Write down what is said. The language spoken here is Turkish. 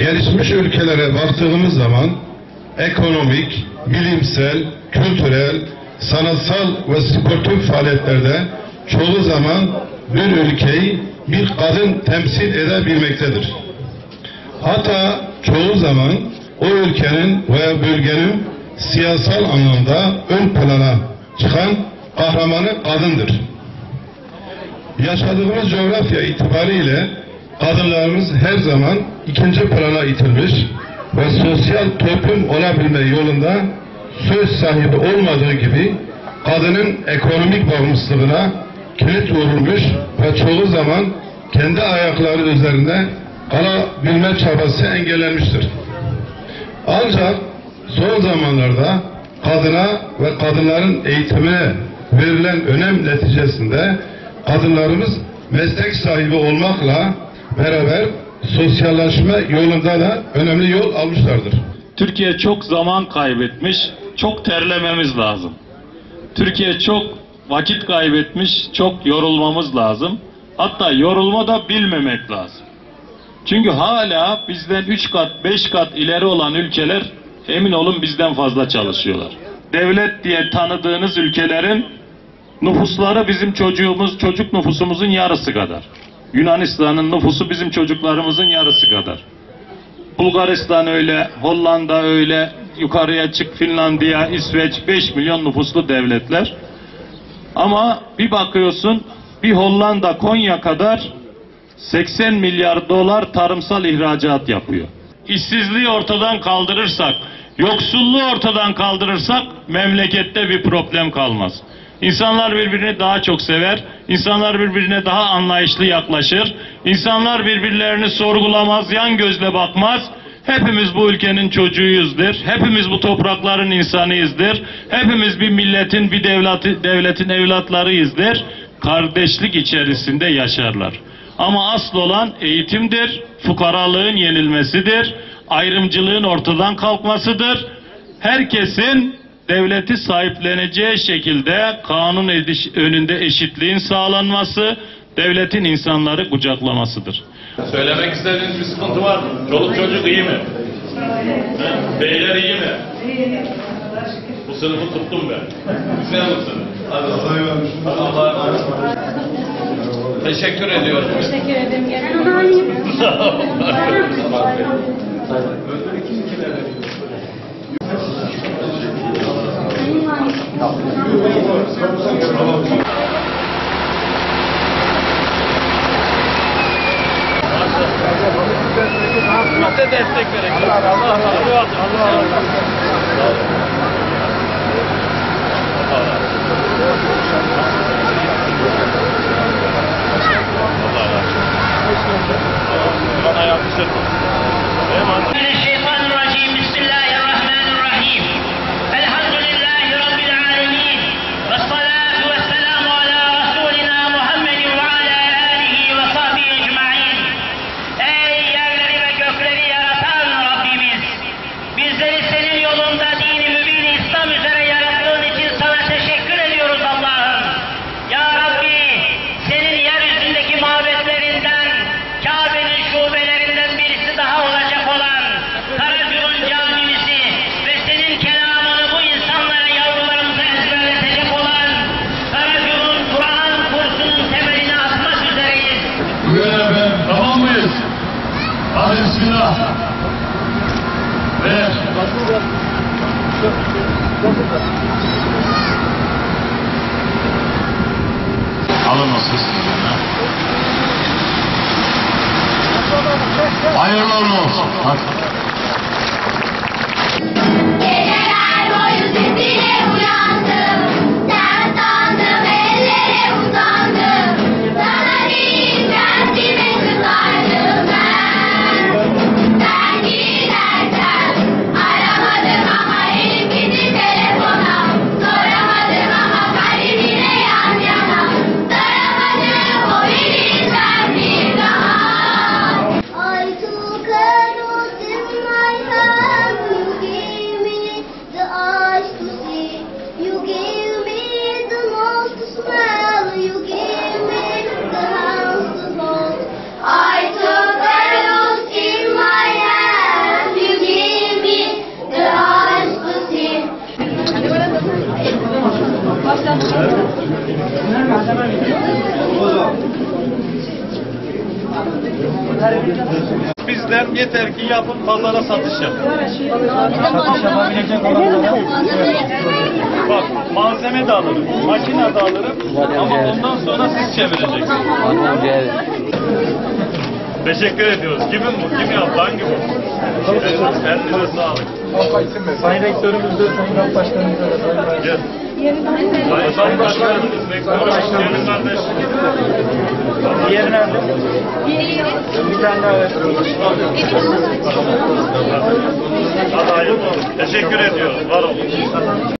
gelişmiş ülkelere baktığımız zaman ekonomik, bilimsel, kültürel, sanatsal ve sportif faaliyetlerde çoğu zaman bir ülkeyi bir kadın temsil edebilmektedir. Hatta çoğu zaman o ülkenin veya bölgenin siyasal anlamda ön plana çıkan kahramanı kadındır. Yaşadığımız coğrafya itibariyle kadınlarımız her zaman ikinci plana itilmiş ve sosyal toplum olabilme yolunda söz sahibi olmadığı gibi kadının ekonomik bağımsızlığına kilit vurulmuş ve çoğu zaman kendi ayakları üzerinde kalabilme çabası engellenmiştir. Ancak son zamanlarda kadına ve kadınların eğitimine verilen önem neticesinde kadınlarımız meslek sahibi olmakla beraber sosyalleşme yolunda da önemli yol almışlardır. Türkiye çok zaman kaybetmiş, çok terlememiz lazım. Türkiye çok vakit kaybetmiş, çok yorulmamız lazım. Hatta yorulma da bilmemek lazım. Çünkü hala bizden 3 kat, 5 kat ileri olan ülkeler emin olun bizden fazla çalışıyorlar. Devlet diye tanıdığınız ülkelerin nüfusları bizim çocuğumuz, çocuk nüfusumuzun yarısı kadar. Yunanistan'ın nüfusu bizim çocuklarımızın yarısı kadar. Bulgaristan öyle, Hollanda öyle, yukarıya çık Finlandiya, İsveç 5 milyon nüfuslu devletler. Ama bir bakıyorsun bir Hollanda Konya kadar 80 milyar dolar tarımsal ihracat yapıyor. İşsizliği ortadan kaldırırsak, yoksulluğu ortadan kaldırırsak memlekette bir problem kalmaz. İnsanlar birbirini daha çok sever, insanlar birbirine daha anlayışlı yaklaşır, insanlar birbirlerini sorgulamaz, yan gözle bakmaz. Hepimiz bu ülkenin çocuğuyuzdur, hepimiz bu toprakların insanıyızdır, hepimiz bir milletin, bir devleti, devletin evlatlarıyızdır. Kardeşlik içerisinde yaşarlar. Ama asıl olan eğitimdir, fukaralığın yenilmesidir, ayrımcılığın ortadan kalkmasıdır. Herkesin devleti sahipleneceği şekilde kanun ediş, önünde eşitliğin sağlanması, devletin insanları kucaklamasıdır. Söylemek istediğiniz bir sıkıntı var mı? Çoluk çocuk iyi mi? He? Beyler iyi mi? Bu sınıfı tuttum ben. Güzel. Hadi Allah'a emanet olun. Teşekkür ediyorum. Teşekkür ederim. Gelen Biz de destek verelim. Allah razı olsun. Allah Alın o sesini. Hayırlı olsun. Bizden yeter ki yapın mallara satış yapın. Satış yapabilecek olan da Bak malzeme de alırım, makine de alırım ama ondan sonra siz çevireceksiniz. Teşekkür ediyoruz. Kimin bu? Kim yaptı? Hangi bu? Elinize sağlık. Sayın Rektörümüzde, Sayın Başkanımıza da. Sayın rektörümüz, gelin kardeş. Diğeri nerede? Bir tane daha ver. Olsun. Teşekkür ediyoruz. Var olun.